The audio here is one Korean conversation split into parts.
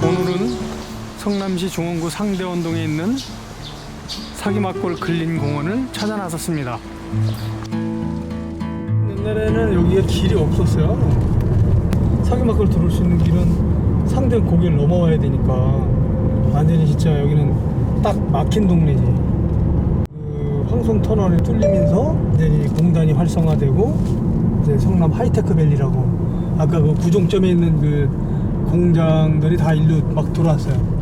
오늘은 성남시 중원구 상대원동에 있는 사기막골 근린공원을 찾아 나섰습니다. 옛날에는 여기가 길이 없었어요. 사기막골 들어올 수 있는 길은 상대 고개를 넘어와야 되니까 완전히 진짜 여기는 딱 막힌 동네지. 그 황송 터널이 뚫리면서 완전히 공단이 활성화되고 이제 성남 하이테크 밸리라고 아까 그 구종점에 있는 그 공장들이 다 일로 막 들어왔어요.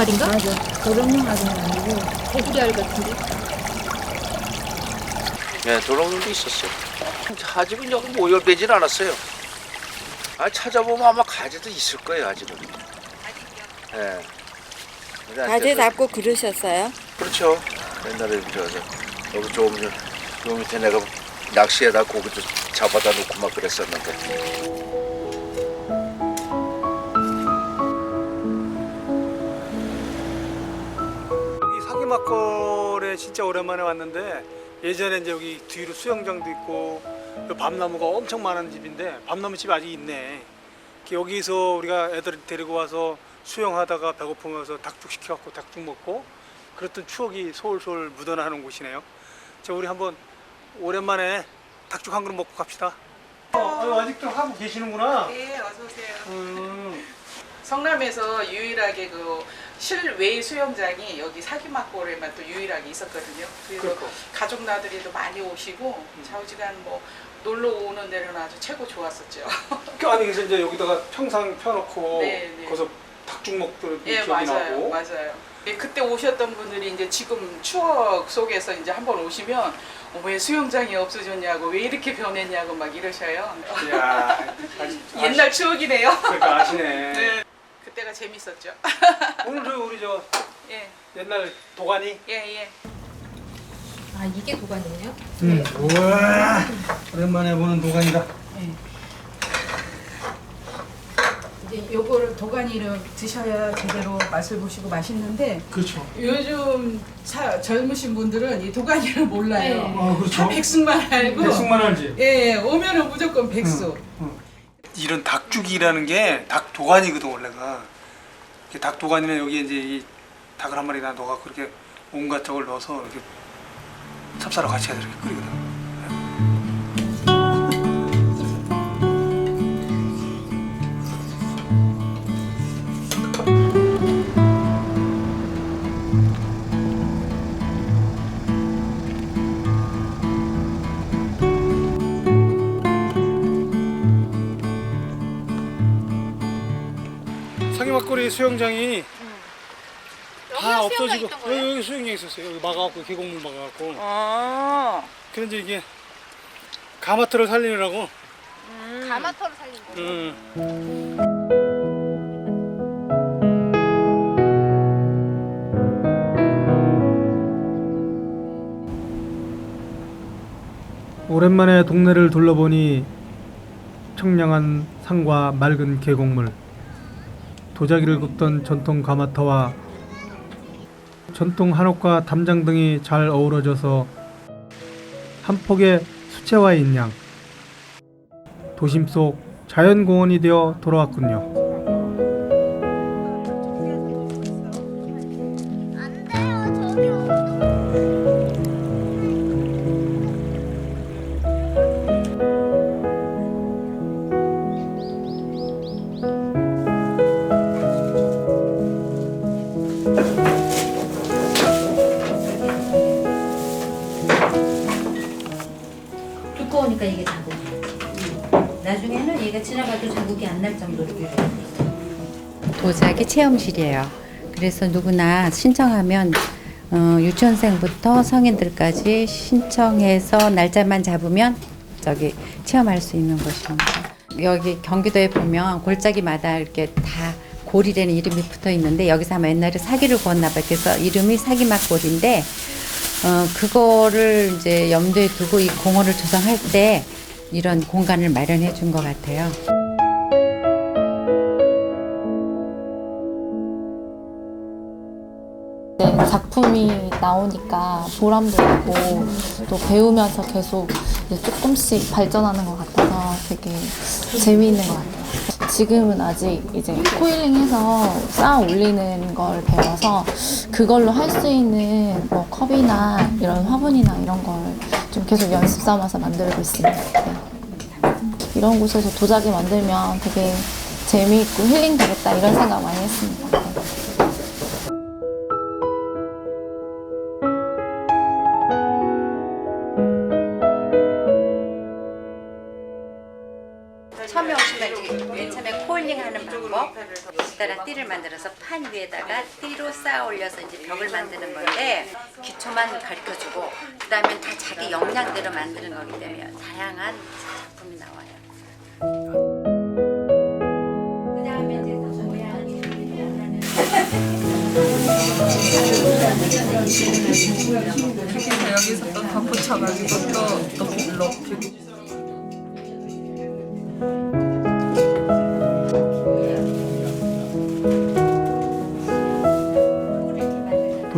말인가? 맞아. 그런 말은 아니고 개구리알 같은데. 네, 도롱도 있었어요. 아직은 여기 모열되진 않았어요. 아, 찾아보면 아마 가지도 있을 거예요, 아직은. 예. 근데 가재 잡고 그러셨어요? 그렇죠. 옛날에 저, 저 여기 저, 저, 저 밑에 내가 낚시에다 고기도 잡아다 놓고 막 그랬었는데. 여기 사기막걸에 진짜 오랜만에 왔는데 예전에 이제 여기 뒤로 수영장도 있고 요 밤나무가 엄청 많은 집인데 밤나무 집이 아직 있네. 여기서 우리가 애들 데리고 와서 수영하다가 배고프면서 닭죽 시켜갖고 닭죽 먹고 그랬던 추억이 솔솔 묻어나는 곳이네요. 자 우리 한번 오랜만에 닭죽 한 그릇 먹고 갑시다. 어, 아직도 하고 계시는구나. 네, 어서 오세요. 음, 성남에서 유일하게 그 실외 수영장이 여기 사기막골에만 또 유일하게 있었거든요. 그래서 그렇고. 가족 나들이도 많이 오시고 좌우지간 뭐 놀러 오는 데는 아주 최고 좋았었죠. 그 아니 그래서 이제 여기다가 평상 펴놓고 네, 네. 거기서 닭죽 먹던 예, 기억이 맞아요, 나고. 맞아요. 예, 그때 오셨던 분들이 이제 지금 추억 속에서 이제 한번 오시면 어, 왜 수영장이 없어졌냐고 왜 이렇게 변했냐고 막 이러셔요. 이야, 아시, 옛날 추억이네요. 아시, 그러니까 아시네. 네, 그때가 재밌었죠. 오늘 저 우리 저 예, 옛날 도가니. 예, 예. 아 이게 도가니예요? 응. 우와, 오랜만에 보는 도가니다. 이제 요거를 도가니를 드셔야 제대로 맛을 보시고 맛있는데 그렇죠. 요즘 차, 젊으신 분들은 이 도가니를 몰라요. 네. 아 그렇죠. 다 백숙만 알고 백숙만 알지. 예, 예, 오면은 무조건 백숙. 이런 닭죽이라는 게 닭 도가니거든 원래가. 닭 도가니는 여기 이제 이 닭을 한 마리나 넣어갖고 이렇게 온갖 저걸 넣어서 이렇게 찹쌀하고 같이 해서 이렇게 끓이거든. 사기막거리 수영장이 다 없어지고 여기, 여기 수영장 있었어요. 여기 막아갖고 계곡물 막아갖고. 아. 그런데 이게 가마트를 살리느라고. 가마터를 살린 거. 음. 오랜만에 동네를 둘러보니 청량한 산과 맑은 계곡물, 도자기를 굽던 전통 가마터와 전통 한옥과 담장 등이 잘 어우러져서 한 폭의 수채화인 양 도심 속 자연공원이 되어 돌아왔군요. 얘가 지나가도 자국이 안 날 정도로 도자기 체험실이에요. 그래서 누구나 신청하면 어, 유치원생부터 성인들까지 신청해서 날짜만 잡으면 저기 체험할 수 있는 곳입니다. 여기 경기도에 보면 골짜기마다 이렇게 다 골이라는 이름이 붙어 있는데 여기서 아마 옛날에 사기를 구웠나 봐요. 그래서 이름이 사기막골인데 어, 그거를 이제 염두에 두고 이 공원을 조성할 때 이런 공간을 마련해 준 것 같아요. 네, 작품이 나오니까 보람도 있고 또 배우면서 계속 조금씩 발전하는 것 같아서 되게 재미있는 것 같아요. 지금은 아직 이제 코일링해서 쌓아 올리는 걸 배워서 그걸로 할 수 있는 뭐 컵이나 이런 화분이나 이런 걸 좀 계속 연습 삼아서 만들고 있습니다. 네. 이런 곳에서 도자기 만들면 되게 재미있고 힐링 되겠다 이런 생각 많이 했습니다. 이제 맨 처음에 코일링 하는 방법 따라 띠를 만들어서 판 위에다가 띠로 쌓아 올려서 이제 벽을 만드는 건데 기초만 가르쳐 주고 그 다음에 다 자기 역량대로 만드는 거기 때문에 다양한 작품이 나와요. 모양이 여기서 또 덧붙여가지고 또, 또 높이고.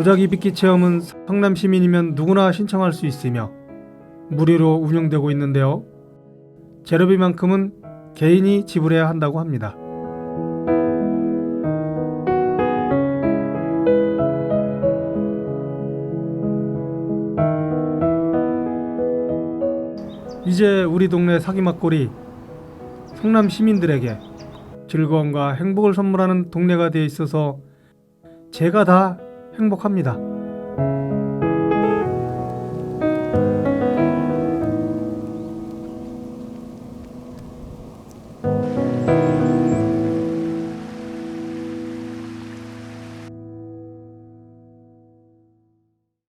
도자기 빚기 체험은 성남 시민이면 누구나 신청할 수 있으며 무료로 운영되고 있는데요. 재료비만큼은 개인이 지불해야 한다고 합니다. 이제 우리 동네 사기 막골이 성남 시민들에게 즐거움과 행복을 선물하는 동네가 되어 있어서 제가 다 행복합니다.